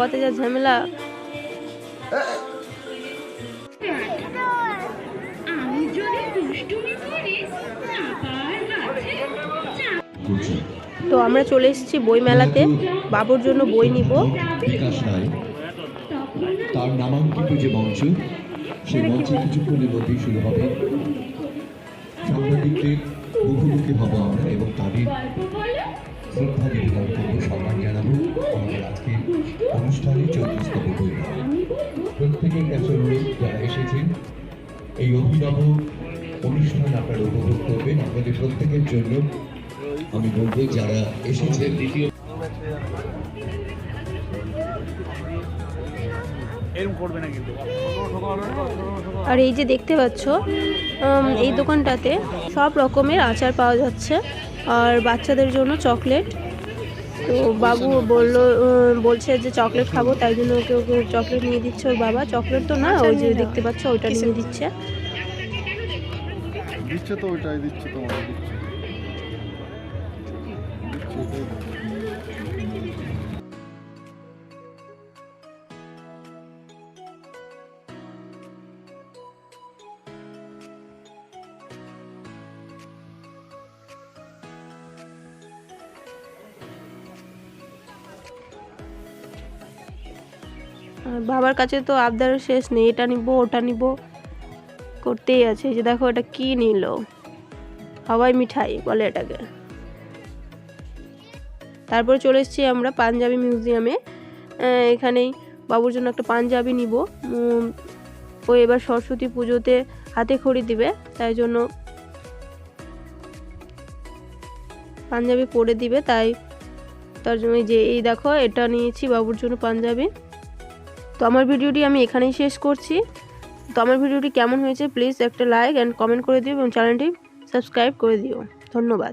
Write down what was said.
বাবাতে যা ঝামেলা। তো আমরা চলে এসেছি বই মেলাতে বাবুর জন্য বই নিব। তার নামাঙ্কিত যে মঞ্চ, সেই মঞ্চে কিছুক্ষণ মধ্যেই শুরু হবে। সাংবাদিকদের মুখোমুখি হব আমরা এবং তাদের শ্রদ্ধা নিবেদন করব সম্মান অনুষ্ঠানে চৌত্রিশতম বই মেলা। প্রত্যেকের কাছে অনুরোধ যারা এসেছেন এই অভিনব অনুষ্ঠান আপনারা উপভোগ করবেন আপনাদের প্রত্যেকের জন্য। আমি বলব যারা এসেছেন দ্বিতীয় এরকম করবে না কিন্তু। আর এই যে দেখতে পাচ্ছ উম, এই দোকানটাতে সব রকমের আচার পাওয়া যাচ্ছে। আর বাচ্চাদের জন্য চকলেট তো বাবু বলল বলছে যে চকলেট খাব তাই জন্য ওকে ওকে চকলেট নিয়ে দিচ্ছে ওর বাবা। চকলেট তো না ওই যে দেখতে পাচ্ছ ওইটা নিয়ে দিচ্ছে। দিচ্ছে তো ওইটাই দিচ্ছে তোমাকে বাবার কাছে তো আবদার শেষ নেই, এটা নিব, ওটা নিব। করতেই আছে যে দেখো এটা কি নিল। হাওয়াই মিঠাই বলে এটাকে। তারপরে চলে এসেছি আমরা পাঞ্জাবি মিউজিয়ামে এখানেই বাবুর জন্য একটা পাঞ্জাবি নিব। ও এবার সরস্বতী পুজোতে হাতে খড়ি দিবে, তাই জন্য পাঞ্জাবি পরে দিবে, তাই তার জন্য যে, এই দেখো এটা নিয়েছি বাবুর জন্য পাঞ্জাবি। তো আমার ভিডিওটি আমি এখানেই শেষ করছি। তো আমার ভিডিওটি কেমন হয়েছে প্লিজ একটা লাইক অ্যান্ড কমেন্ট করে দিও এবং চ্যানেলটি সাবস্ক্রাইব করে দিও। ধন্যবাদ।